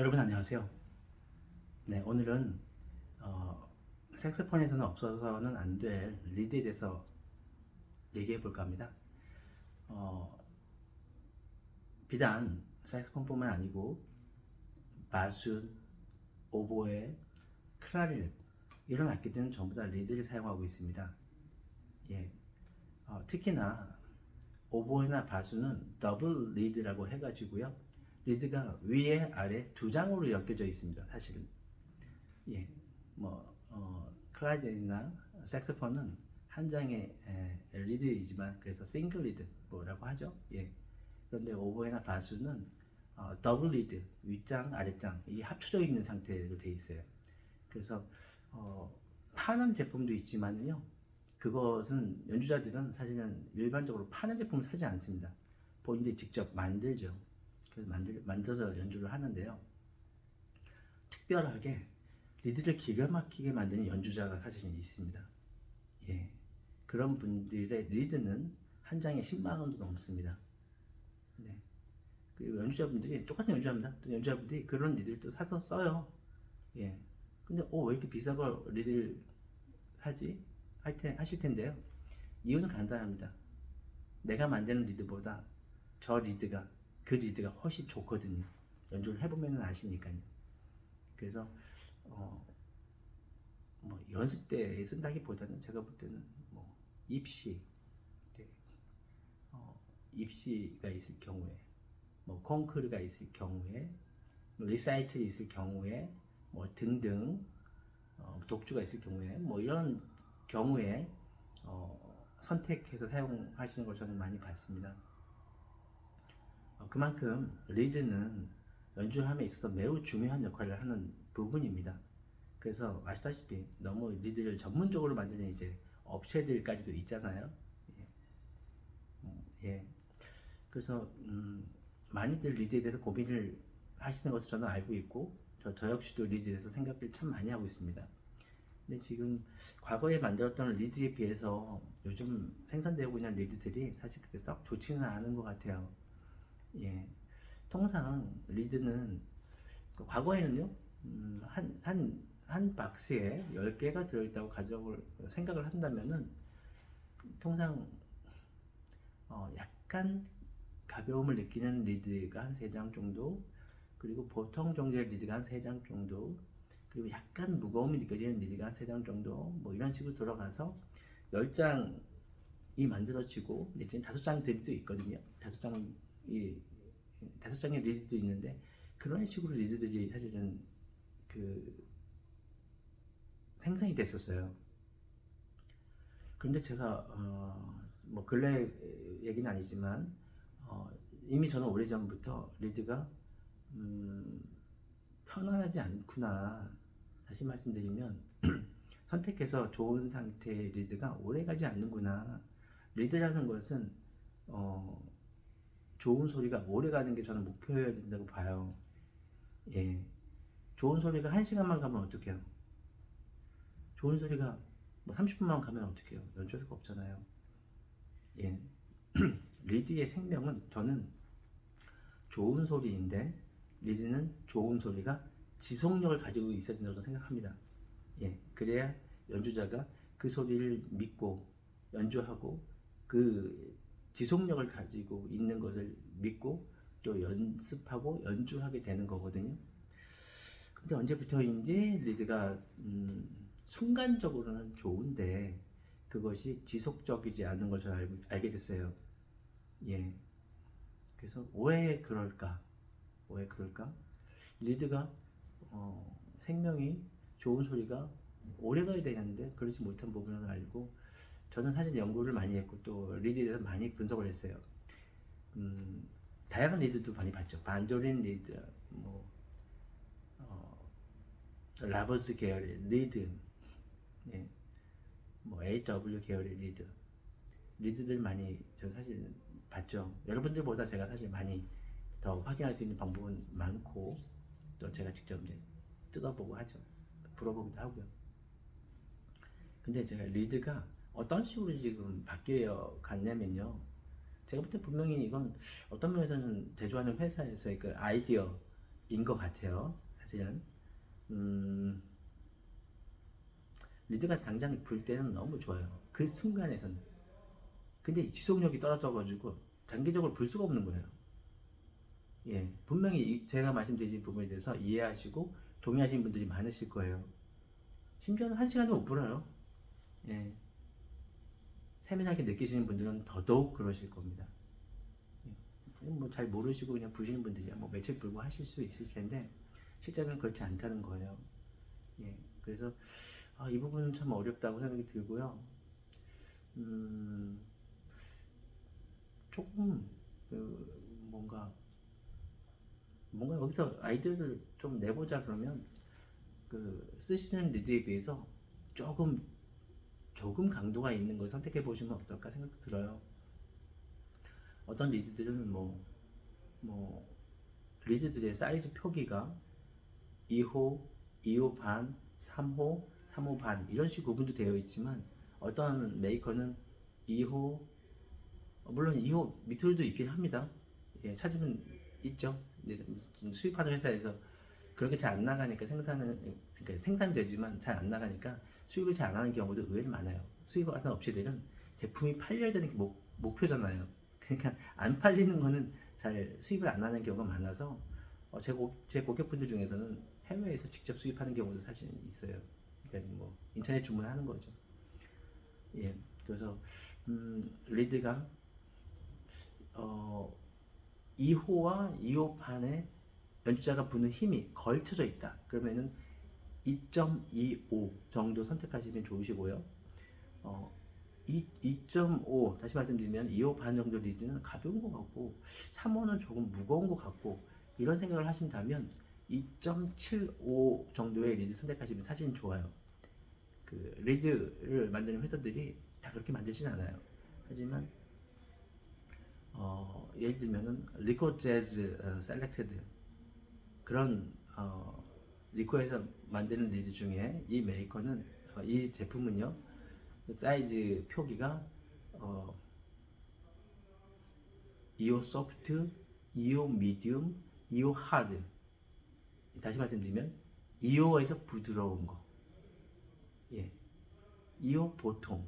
여러분 안녕하세요. 네, 오늘은 어, 색소폰에서는 없어서는 안 될 리드에 대해서 얘기해 볼까 합니다. 어, 비단 색소폰뿐만 아니고 바순, 오보에, 클라리넷 이런 악기들은 전부 다 리드를 사용하고 있습니다. 예, 어, 특히나 오보에나 바순은 더블 리드라고 해가지고요. 리드가 위에 아래 두 장으로 엮여져 있습니다. 사실은 예, 뭐 어, 클라리넷이나 색소폰은 한 장의 에, 리드이지만 그래서 싱글 리드 뭐라고 하죠. 예. 그런데 오보에나 바수는 어, 더블 리드 윗장 아랫장 이게 합쳐져 있는 상태로 돼 있어요. 그래서 어, 파는 제품도 있지만요. 그것은 연주자들은 사실은 일반적으로 파는 제품을 사지 않습니다. 본인들이 직접 만들죠. 만들, 만들어서 연주를 하는데요. 특별하게 리드를 기가 막히게 만드는 연주자가 사실은 있습니다. 예. 그런 분들의 리드는 한 장에 10만 원도 넘습니다. 네. 그리고 연주자분들이 똑같은 연주자입니다. 또 연주자분들이 그런 리드를 또 사서 써요. 예. 근데 어, 왜 이렇게 비싸고 리드를 사지? 할 테, 하실 텐데요. 이유는 간단합니다. 내가 만드는 리드보다 저 리드가 그 리드가 훨씬 좋거든요. 연주를 해보면 아시니까요. 그래서 어, 뭐 연습 때 쓴다기보다는 제가 볼 때는 뭐 입시 때 어, 입시가 있을 경우에 뭐 콩쿠르가 있을 경우에 뭐 리사이틀이 있을 경우에 뭐 등등 어, 독주가 있을 경우에 뭐 이런 경우에 어, 선택해서 사용하시는 걸 저는 많이 봤습니다. 어, 그만큼 리드는 연주함에 있어서 매우 중요한 역할을 하는 부분입니다. 그래서 아시다시피 너무 리드를 전문적으로 만드는 이제 업체들까지도 있잖아요. 예. 음, 예. 그래서 음, 많이들 리드에 대해서 고민을 하시는 것을 저는 알고 있고 저, 저 역시도 리드에 대해서 생각을 참 많이 하고 있습니다. 근데 지금 과거에 만들었던 리드에 비해서 요즘 생산되고 있는 리드들이 사실 그렇게 썩 좋지는 않은 것 같아요. 예. 통상 리드는 그 과거에는요, 음, 한, 한, 한 박스에 10개가 들어있다고 가정을, 생각을 한다면은 통상 어, 약간 가벼움을 느끼는 리드가 한 3장 정도, 그리고 보통 정도의 리드가 한 3장 정도, 그리고 약간 무거움이 느껴지는 리드가 한 3장 정도, 뭐 이런 식으로 돌아가서 10장이 만들어지고, 이제 지금 5장 리드도 있거든요. 5장 이, 5장의 리드도 있는데, 그런 식으로 리드들이 사실은 그 생성이 됐었어요. 그런데 제가 어, 뭐 근래 얘기는 아니지만 어, 이미 저는 오래 전부터 리드가 음, 편안하지 않구나 다시 말씀드리면 선택해서 좋은 상태의 리드가 오래 가지 않는구나 리드라는 것은 어, 좋은 소리가 오래 가는 게 저는 목표여야 된다고 봐요. 예. 좋은 소리가 한 시간만 가면 어떡해요? 좋은 소리가 뭐 30분만 가면 어떡해요? 연주할 수가 없잖아요. 예. 리드의 생명은 저는 좋은 소리인데 리드는 좋은 소리가 지속력을 가지고 있어야 된다고 생각합니다. 예, 그래야 연주자가 그 소리를 믿고 연주하고 그 지속력을 가지고 있는 것을 믿고 또 연습하고 연주하게 되는 거거든요. 근데 언제부터인지 리드가 음, 순간적으로는 좋은데 그것이 지속적이지 않은 걸 저는 알게 됐어요. 예. 그래서 왜 그럴까? 왜 그럴까? 리드가 어, 생명이 좋은 소리가 오래 가야 되는데 그렇지 못한 부분을 알고 저는 사실 연구를 많이 했고 또 리드에 대해서 많이 분석을 했어요. 음, 다양한 리드도 많이 봤죠. 반도린 리드, 뭐 어, 라버스 계열의 리드, 예. 뭐 AW 계열의 리드, 리드들 많이 저 사실 봤죠. 여러분들보다 제가 사실 많이 더 확인할 수 있는 방법은 많고 또 제가 직접 이제 뜯어보고 하죠. 불어보기도 하고요. 근데 제가 리드가 어떤 식으로 지금 바뀌어 갔냐면요. 제가 볼 때 분명히 이건 어떤 면에서는 제조하는 회사에서의 그 아이디어 것 같아요. 사실은 음, 리드가 당장 불 때는 너무 좋아요. 그 순간에서는. 근데 이 지속력이 떨어져가지고 장기적으로 불 수가 없는 거예요. 예, 분명히 이- 제가 말씀드린 부분에 대해서 이해하시고 동의하시는 분들이 많으실 거예요. 심지어는 한 시간도 못 불어요. 예. 세밀하게 느끼시는 분들은 더더욱 그러실 겁니다. 뭐 잘 모르시고 그냥 부시는 분들이야 뭐 며칠 불고 하실 수 있을 텐데 실제로는 그렇지 않다는 거예요. 예, 그래서 아, 이 부분은 참 어렵다고 생각이 들고요. 음, 조금 그 뭔가 뭔가 여기서 아이디어를 좀 내보자 그러면 그 쓰시는 리드에 비해서 조금 조금 강도가 있는 걸 선택해 보시면 어떨까 생각 들어요. 어떤 리드들은 뭐, 뭐, 리드들의 사이즈 표기가 2호, 2호 반, 3호, 3호 반, 이런 식으로 구분도 되어 있지만, 어떤 메이커는 2호, 어, 물론 2호 밑으로도 있긴 합니다. 예, 찾으면 있죠. 수입하는 회사에서 그렇게 잘 안 나가니까 생산은, 그러니까 생산되지만 잘 안 나가니까 수입을 잘 안 하는 경우도 의외로 많아요. 수입을 하는 업체들은 제품이 팔려야 되는 게 목, 목표잖아요. 그러니까 안 팔리는 거는 잘 수입을 안 하는 경우가 많아서 어, 제, 고, 제 고객분들 중에서는 해외에서 직접 수입하는 경우도 사실 있어요. 그러니까 뭐 인터넷 주문하는 거죠. 예, 그래서 음, 리드가 어, 2호와 2호 판에 연주자가 부는 힘이 걸쳐져 있다. 그러면은 2.25 정도 선택하시면 좋으시고요. 어, 2.5 다시 말씀드리면 2호 반 정도 리드는 가벼운 것 같고 3호는 조금 무거운 것 같고 이런 생각을 하신다면 2.75 정도의 리드 선택하시면 사실 좋아요. 그 리드를 만드는 회사들이 다 그렇게 만들진 않아요. 하지만 어, 예를 들면은 리코 재즈 어, 셀렉티드 그런 어, 리코에서 만드는 리드 중에 이 메이커는 어, 이 제품은요 사이즈 표기가 어, 2호 소프트, 2호 미디움, 2호 하드 다시 말씀드리면 2호에서 부드러운 거 예. 2호 보통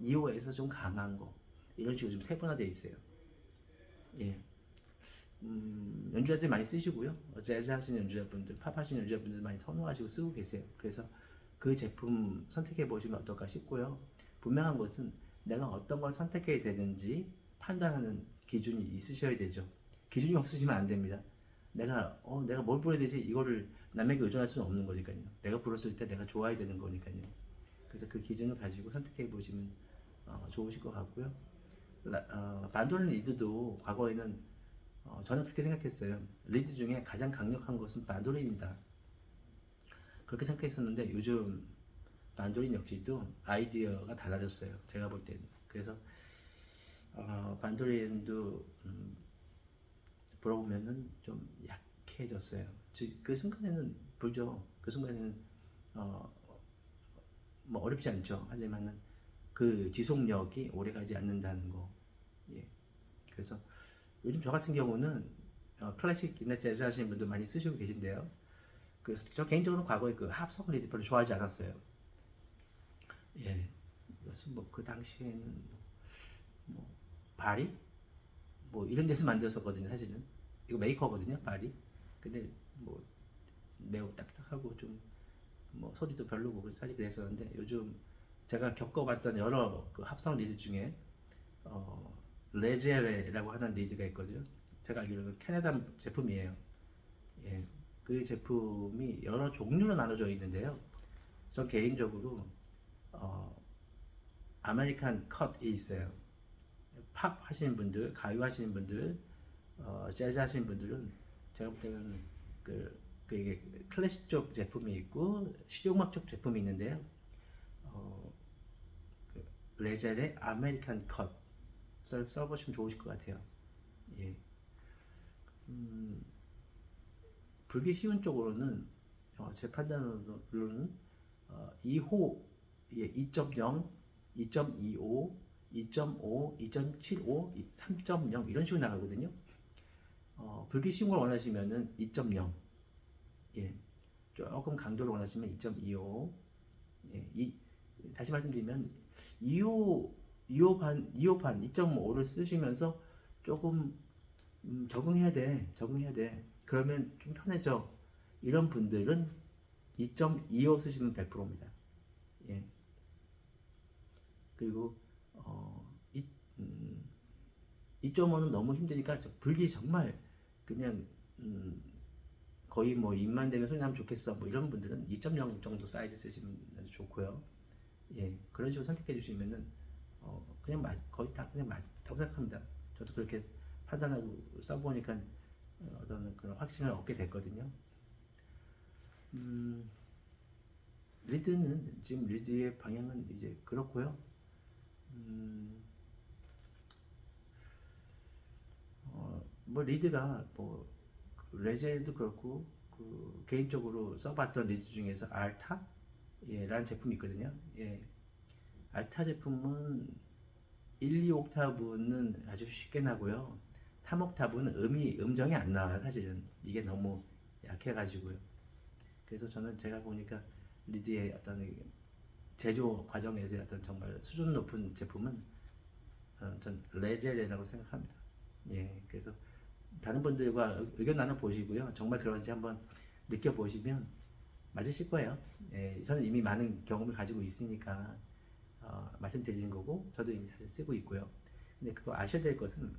2호에서 좀 강한 거 이런 식으로 좀 세분화되어 있어요 예. 음, 연주자들 많이 쓰시고요 어, 재즈 하시는 연주자분들 팝 하시는 연주자분들 많이 선호하시고 쓰고 계세요 그래서 그 제품 선택해 보시면 어떨까 싶고요. 분명한 것은 내가 어떤 걸 선택해야 되는지 판단하는 기준이 있으셔야 되죠. 기준이 없으시면 안 됩니다. 내가 어 내가 뭘 불러야 되지 이거를 남에게 의존할 수는 없는 거니까요. 내가 불었을 때 내가 좋아야 되는 거니까요. 그래서 그 기준을 가지고 선택해 보시면 어, 좋으실 것 같고요. 라, 어, 반도린 리드도 과거에는 어, 저는 그렇게 생각했어요. 리드 중에 가장 강력한 것은 반도린이다. 그렇게 생각했었는데 요즘 반도린 역시도 아이디어가 달라졌어요. 제가 볼 때는. 그래서 어, 반도린도 음, 불어보면은 좀 약해졌어요. 즉, 그 순간에는 불죠. 그 순간에는 어, 뭐 어렵지 않죠. 하지만은 그 지속력이 오래가지 않는다는 거. 예. 그래서 요즘 저 같은 경우는 어, 클래식이나 재즈 하시는 분들 많이 쓰시고 계신데요. 그래서 저 개인적으로 과거에 그 합성 리드 별로 좋아하지 않았어요. 예. 그래서 뭐그 당시에는 뭐, 뭐 바리 뭐 이런 데서 만들었었거든요. 사실은 이거 메이커거든요. 바리. 근데 뭐 매우 딱딱하고 좀 뭐 소리도 별로고 사실 그랬었는데 요즘 제가 겪어봤던 여러 그 합성 리드 중에 어 레제레라고 하는 리드가 있거든요. 제가 알기로는 캐나다 제품이에요. 예. 그 제품이 여러 종류로 나눠져 있는데요. 전 개인적으로 어, 아메리칸 컷이 있어요. 팝 하시는 분들, 가요 하시는 분들, 어, 재즈 하시는 분들은 제가 볼 때는 그, 그 이게 클래식 쪽 제품이 있고 실용음악 쪽 제품이 있는데요. 어, 그 레젤의 아메리칸 컷 써, 써보시면 좋으실 것 같아요. 예. 음, 불기 쉬운 쪽으로는 어, 제 판단으로는 어, 2호 예, 2.0, 2.25, 2.5, 2.75, 3.0 이런 식으로 나가거든요. 어, 불기 쉬운 걸 원하시면은 2.0 예, 조금 강도를 원하시면 2.25. 예, 이 다시 말씀드리면 2호 2호 반 2호 반 2.5를 쓰시면서 조금 음, 적응해야 돼. 적응해야 돼. 그러면 좀 편해져. 이런 분들은 2.25 쓰시면 100%입니다. 예. 그리고 어, 이, 음, 2.5는 너무 힘드니까 저 불기 정말 그냥 음, 거의 뭐 입만 대면 소리 나면 좋겠어 뭐 이런 분들은 2.0 정도 사이즈 쓰시면 좋고요. 예 그런 식으로 선택해 주시면은 어, 그냥 맞, 거의 다 그냥 맞다고 생각합니다. 저도 그렇게 판단하고 써보니까 어, 어떤 그런 확신을 얻게 됐거든요. 음, 리드는 지금 리드의 방향은 이제 그렇고요. 음, 어, 뭐 리드가 뭐 레제도 그렇고 그 개인적으로 써봤던 리드 중에서 알타 예라는 제품이 있거든요. 예, 알타 제품은 1, 2 옥타브는 아주 쉽게 나고요. 3 옥타브는 음이 음정이 안 나와요. 사실은 이게 너무 약해가지고요. 그래서 저는 제가 보니까 리드의 어떤 이 제조 과정에서 어떤 정말 수준 높은 제품은 어, 전 레젤이라고 생각합니다. 예, 그래서 다른 분들과 의- 의견 나눠 보시고요. 정말 그런지 한번 느껴 보시면 맞으실 거예요. 예, 저는 이미 많은 경험을 가지고 있으니까 어, 말씀드리는 거고, 저도 이미 사실 쓰고 있고요. 근데 그거 아셔야 될 것은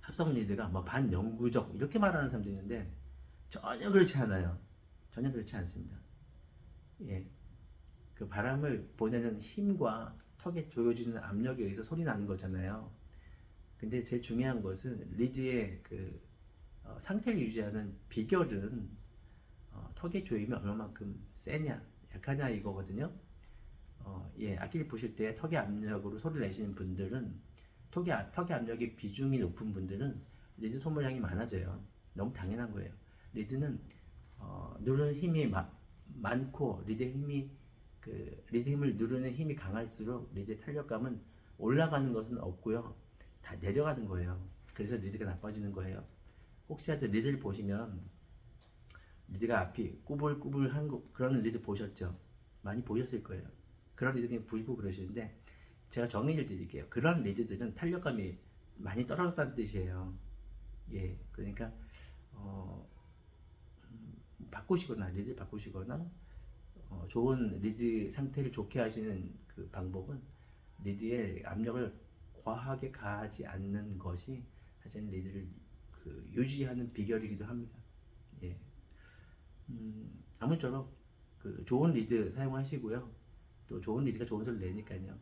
합성 리드가 뭐 반영구적 이렇게 말하는 사람도 있는데 전혀 그렇지 않아요. 전혀 그렇지 않습니다. 예, 그 바람을 보내는 힘과 턱에 조여지는 압력에 의해서 소리 나는 거잖아요. 근데 제일 중요한 것은 리드의 그 어, 상태를 유지하는 비결은 어, 턱에 조이면 얼마만큼 세냐, 약하냐 이거거든요. 어, 예, 악기를 보실 때 턱의 압력으로 소리를 내시는 분들은 턱의, 압- 턱의 압력의 비중이 높은 분들은 리드 소모량이 많아져요. 너무 당연한 거예요. 리드는 어, 누르는 힘이 마- 많고 리드의 힘이 그 리드 힘을 누르는 힘이 강할수록 리드의 탄력감은 올라가는 것은 없고요. 다 내려가는 거예요. 그래서 리드가 나빠지는 거예요. 혹시라도 리드를 보시면 리드가 앞이 꾸불꾸불한 거, 그런 리드 보셨죠? 많이 보셨을 거예요. 그런 그냥 불고 그러시는데 제가 정리를 드릴게요. 그런 리드들은 탄력감이 많이 떨어졌다는 뜻이에요. 예, 그러니까 어, 음, 바꾸시거나 리드 바꾸시거나 어, 좋은 리드 상태를 좋게 하시는 그 방법은 리드의 압력을 과하게 가하지 않는 것이 사실 리드를 그 유지하는 비결이기도 합니다. 예. 음, 아무쪼록 그 좋은 리드 사용하시고요. 또 좋은 리드가 좋은 소리 내니까요.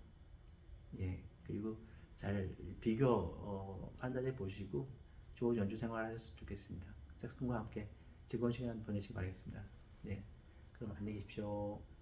예. 그리고 잘 비교 어, 판단해 보시고 좋은 연주 생활 하셨으면 좋겠습니다. 색소폰과 함께 즐거운 시간 보내시기 바라겠습니다. 네. 그럼 안녕히 계십시오.